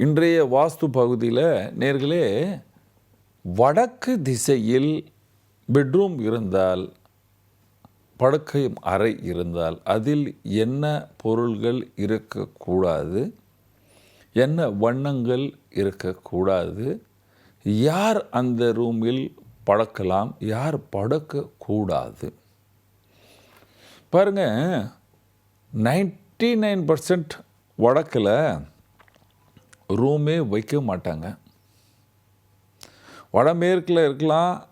இன்றைய வாஸ்து பகுதியில் நேர்களே வடக்கு திசையில் பெட்ரூம் இருந்தால் படுக்கை அறை இருந்தால் அதில் என்ன பொருள்கள் இருக்கக்கூடாது? என்ன வண்ணங்கள் இருக்கக்கூடாது? யார் அந்த ரூமில் படக்கலாம்? யார் படுக்கக்கூடாது? பாருங்க நைன்டி நைன் பர்சன்ட் வடக்கில் ரூமே வைக்க மாட்டாங்க. வடமேற்கில் இருக்கலாம்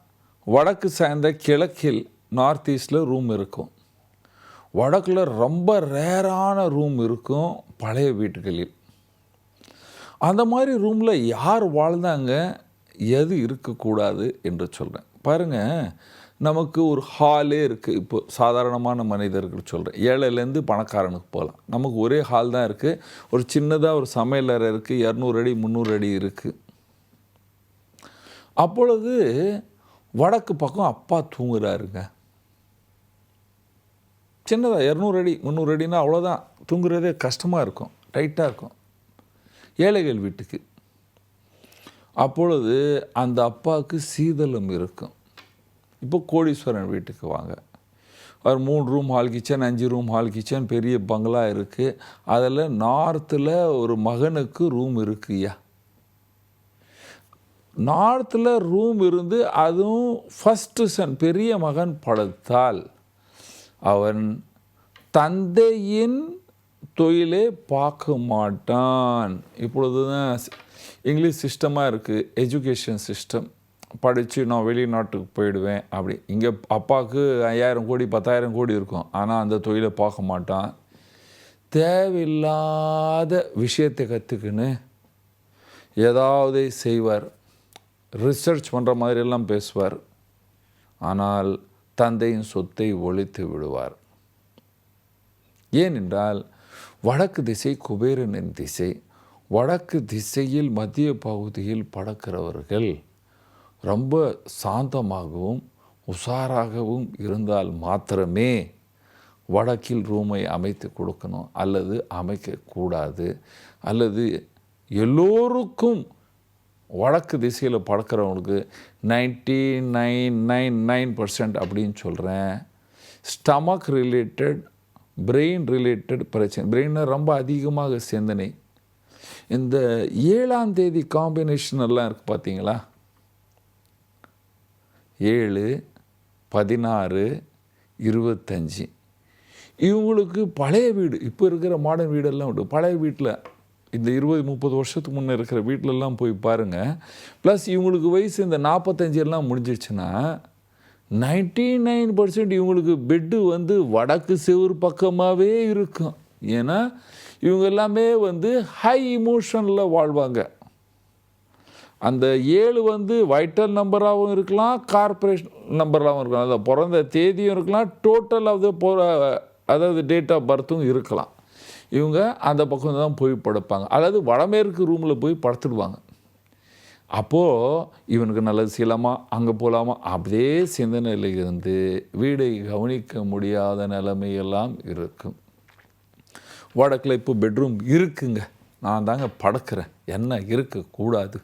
வடக்கு சாய்ந்த கிழக்கில் நார்த் ஈஸ்டில் ரூம் இருக்கும். வடக்கில் ரொம்ப ரேரான ரூம் இருக்கும் பழைய வீட்டுகளில். அந்த மாதிரி ரூமில் யார் வாழ்ந்தாங்க எது இருக்கக்கூடாது என்று சொல்கிறேன் பாருங்கள் நமக்கு ஒரு ஹாலே இருக்குது இப்போ சாதாரணமான மனிதர்கள் சொல்கிறேன் ஏழையிலேருந்து பணக்காரனுக்கு போகலாம். நமக்கு ஒரே ஹால் தான் இருக்குது ஒரு சின்னதாக ஒரு சமையலறை இருக்குது இரநூறு அடி முந்நூறு அடி இருக்குது அப்பொழுது வடக்கு பக்கம் அப்பா தூங்குறாருங்க. சின்னதாக இரநூறு அடி முந்நூறு அடினா அவ்வளோதான் தூங்குறதே கஷ்டமாக இருக்கும். டைட்டாக இருக்கும். ஏழைகள் வீட்டுக்கு. அப்பொழுது அந்த அப்பாவுக்கு சீதளம் இருக்கும். இப்போ கோடீஸ்வரன் வீட்டுக்கு வாங்க. அவர் மூணு ரூம் ஹால் கிச்சன் அஞ்சு ரூம் ஹால் கிச்சன் பெரிய பங்களா இருக்குது அதில் நார்த்தில் ஒரு மகனுக்கு ரூம் இருக்குய்யா நார்த்தில் ரூம் இருந்து அதுவும் ஃபஸ்ட்டு சன் பெரிய மகன் படுத்தால் அவன் தந்தையின் தொழிலே பார்க்க மாட்டான். இப்பொழுது தான் இங்கிலீஷ் சிஸ்டமாக இருக்குது எஜுகேஷன் சிஸ்டம் படித்து நான் வெளிநாட்டுக்கு போயிடுவேன் அப்படி. இங்கே அப்பாவுக்கு ஐயாயிரம் கோடி பத்தாயிரம் கோடி இருக்கும். ஆனால் அந்த தொழிலை பார்க்க மாட்டான். தேவையில்லாத விஷயத்தை கற்றுக்குன்னு ஏதாவது செய்வார். ரிசர்ச் பண்ணுற மாதிரியெல்லாம் பேசுவார். ஆனால் தந்தையின் சொத்தை ஒழித்து விடுவார். ஏனென்றால் வடக்கு திசை குபேரனின் திசை வடக்கு திசையில் மத்திய பகுதியில் படக்கிறவர்கள் ரொம்ப சாந்தமாகவும் உஷாராகவும் இருந்தால் மாத்திரமே வடக்கில் ரூமை அமைத்து கொடுக்கணும் அல்லது அமைக்கக்கூடாது அல்லது எல்லோருக்கும் வடக்கு திசையில் பழக்கிறவங்களுக்கு ninety nine nine nine percent அப்படின்னு சொல்கிறேன் ஸ்டமக் ரிலேட்டட் பிரெயின் ரிலேட்டட் பிரச்சனை பிரெயினை ரொம்ப அதிகமாக சிந்தனை இந்த ஏழாம் தேதி காம்பினேஷன் எல்லாம் இருக்குது பார்த்தீங்களா ஏழு பதினாறு இருபத்தஞ்சி. இவங்களுக்கு பழைய வீடு இப்போ இருக்கிற மாடர்ன் வீடெல்லாம் உண்டு. பழைய வீட்டில் இந்த இருபது முப்பது வருஷத்துக்கு முன்னே இருக்கிற வீட்டிலலாம் போய் பாருங்கள் ப்ளஸ் இவங்களுக்கு வயசு இந்த நாற்பத்தஞ்சு எல்லாம் முடிஞ்சிடுச்சுன்னா நைன்டி நைன் பர்சன்ட் இவங்களுக்கு பெட்டு வந்து வடக்கு செவ்வறு பக்கமாகவே இருக்கும். ஏன்னா இவங்க எல்லாமே வந்து ஹை இமோஷனில் வாழ்வாங்க. அந்த ஏழு வந்து வைட்டல் நம்பராகவும் இருக்கலாம் கார்பரேஷன் நம்பராகவும் இருக்கலாம். அதாவது பிறந்த தேதியும் இருக்கலாம் டோட்டல் ஆஃப் த அதாவது டேட் ஆஃப் பர்த்தும் இருக்கலாம். இவங்க அந்த பக்கம் தான் போய் படுப்பாங்க. அதாவது வடமேற்கு ரூமில் போய் படுத்துடுவாங்க. அப்போது இவனுக்கு நல்லது செய்யலாமா? அங்கே போகலாமா அப்படியே சிந்தனையில் இருந்து வீடை கவனிக்க முடியாத நிலைமையெல்லாம் இருக்கும். வடக்கில் இப்போ பெட்ரூம் இருக்குங்க. நான் தாங்க படுக்கிறேன். என்ன இருக்கக்கூடாது?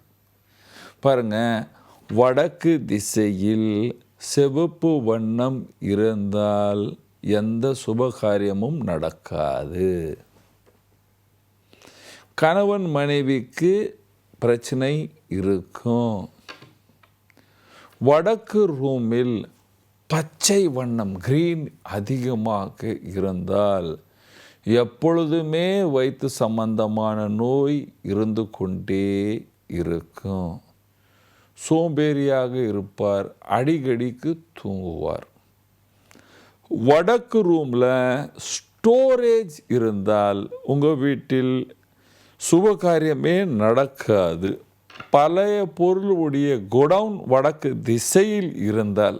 பாருங்க. வடக்கு திசையில் செவப்பு வண்ணம் இருந்தால் எந்த சுபகாரியமும் நடக்காது. கணவன் மனைவிக்கு பிரச்சனை இருக்கும். வடக்கு ரூமில் பச்சை வண்ணம் கிரீன் அதிகமாக இருந்தால் எப்பொழுதுமே வயிற்று சம்பந்தமான நோய் இருந்து கொண்டே இருக்கும். சோம்பேறியாக இருப்பார் அடிக்கடிக்கு தூங்குவார். வடக்கு ரூமில் ஸ்டோரேஜ் இருந்தால் உங்கள் வீட்டில் சுபகாரியமே நடக்காது. பழைய பொருளுடைய குடவுன் வடக்கு திசையில் இருந்தால்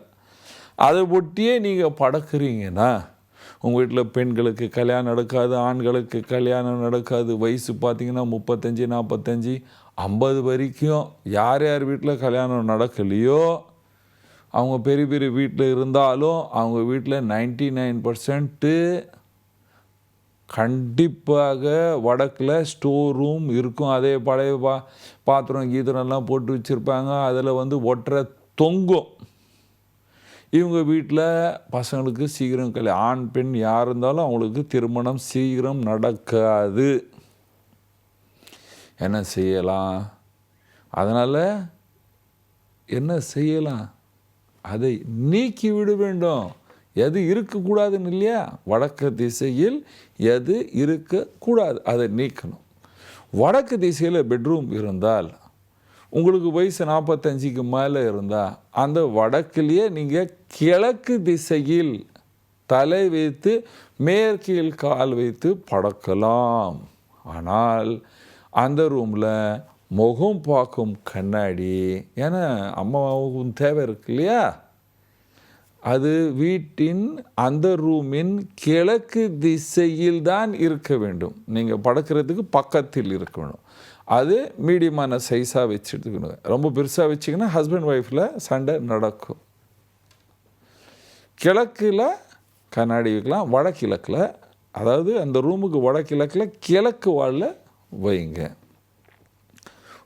அதை ஒட்டியே நீங்கள் படக்குறீங்கன்னா உங்கள் வீட்டில் பெண்களுக்கு கல்யாணம் நடக்காது ஆண்களுக்கு கல்யாணம் நடக்காது வயசு பார்த்தீங்கன்னா முப்பத்தஞ்சு நாற்பத்தஞ்சு ஐம்பது வரைக்கும் யார் யார் வீட்டில் கல்யாணம் நடக்கலையோ அவங்க பெரிய பெரிய வீட்டில் இருந்தாலும் அவங்க வீட்டில் நைன்டி நைன் பர்சன்ட்டு கண்டிப்பாக வடக்கில் ஸ்டோர் ரூம் இருக்கும். அதே பழைய பா பாத்திரம் கீத்திரம்லாம் போட்டு வச்சுருப்பாங்க. அதில் வந்து ஒட்டுற தொங்கும். இவங்க வீட்டில் பசங்களுக்கு சீக்கிரம் கல்யாணம் ஆண் பெண் யார் இருந்தாலும் அவங்களுக்கு திருமணம் சீக்கிரம் நடக்காது. என்ன செய்யலாம்? அதனால் என்ன செய்யலாம்? அதை நீக்கி விட வேண்டும். எது இருக்கக்கூடாதுன்னு இல்லையா? வடக்கு திசையில் எது இருக்கக்கூடாது? அதை நீக்கணும். வடக்கு திசையில் பெட்ரூம் இருந்தால் உங்களுக்கு வயசு நாற்பத்தஞ்சுக்கு மேலே இருந்தால் அந்த வடக்குலேயே நீங்கள் கிழக்கு திசையில் தலை வைத்து மேற்கில் கால் வைத்து படக்கலாம். ஆனால் அந்த ரூமில் முகம் பார்க்கும் கண்ணாடி ஏன்னா அம்மாவுக்கும் தேவை இருக்கு இல்லையா? அது வீட்டின் அந்த ரூமின் கிழக்கு திசையில் தான் இருக்க வேண்டும். நீங்கள் படுக்கிறதுக்கு பக்கத்தில் இருக்க வேண்டும் அது மீடியமான சைஸாக வச்சுட்டுக்கணும் ரொம்ப பெருசாக வச்சிங்கன்னா ஹஸ்பண்ட் ஒய்ஃபில் சண்டை நடக்கும். கிழக்கில் கண்ணாடி வைக்கலாம் வடகிழக்கில் அதாவது அந்த ரூமுக்கு வடகிழக்கில் கிழக்கு வாழில் வைங்க.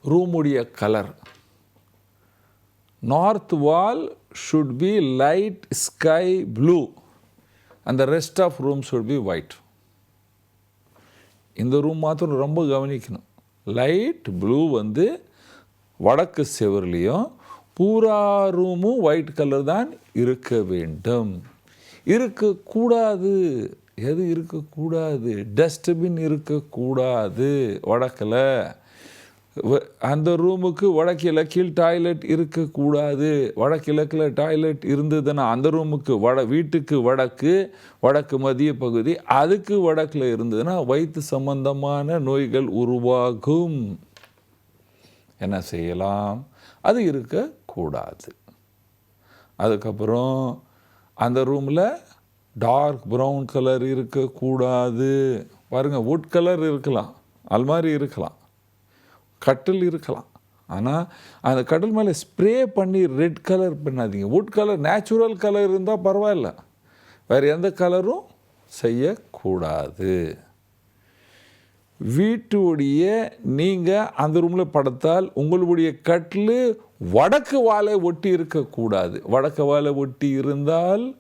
ரூமுடைய colour north wall should be light sky blue அந்த rest of room should be white இந்த ரூம் மாத்திரம் ரொம்ப கவனிக்கணும். லைட் ப்ளூ வந்து வடக்கு செவர்லேயும் பூரா ரூமும் ஒயிட் கலர் தான் இருக்க வேண்டும். இருக்கக்கூடாது. எது இருக்கக்கூடாது? டஸ்ட்பின் இருக்கக்கூடாது. வடக்கில். வ- அந்த ரூமுக்கு வடகிழக்கில் டாய்லெட் இருக்கக்கூடாது. வடகிழக்கில் டாய்லெட் இருந்ததுன்னா அந்த ரூமுக்கு வட வீட்டுக்கு வடக்கு வடக்கு மதிய பகுதி அதுக்கு வடக்கில் இருந்ததுன்னா வயிற்று சம்பந்தமான நோய்கள் உருவாகும். என்ன செய்யலாம்? அது இருக்கக்கூடாது. அதுக்கப்புறம் அந்த ரூமில் டார்க் ப்ரௌன் கலர் இருக்கக்கூடாது. பாருங்கள் வுட் கலர் இருக்கலாம். அல்மாரி இருக்கலாம். கட்டில் இருக்கலாம். ஆனால் அந்த கட்டில் மேலே ஸ்ப்ரே பண்ணி ரெட் கலர் பண்ணாதீங்க. வுட் கலர் நேச்சுரல் கலர் இருந்தால் பரவாயில்ல. வேறு எந்த கலரும் செய்யக்கூடாது. வீட்டுடைய நீங்கள் அந்த ரூமில் படுத்தால் உங்களுடைய கட்டில் வடக்கு வாழை ஒட்டி இருக்கக்கூடாது. வடக்கு வாழை ஒட்டி இருந்தால்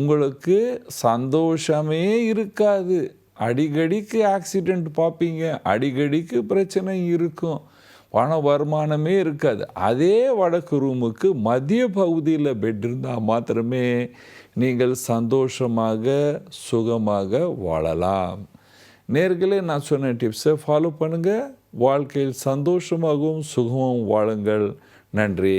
உங்களுக்கு சந்தோஷமே இருக்காது. அடிக்கடிக்கு ஆக்சிடெண்ட் பார்ப்பீங்க. அடிக்கடிக்கு பிரச்சனை இருக்கும். பண வருமானமே இருக்காது. அதே வடக்கு ரூமுக்கு மதிய பகுதியில் பெட் இருந்தால் மாத்திரமே நீங்கள் சந்தோஷமாக சுகமாக வாழலாம். நேர்களே நான் சொன்ன டிப்ஸை ஃபாலோ பண்ணுங்கள் வாழ்க்கையில் சந்தோஷமாகவும் சுகமும் வாழுங்கள். நன்றி.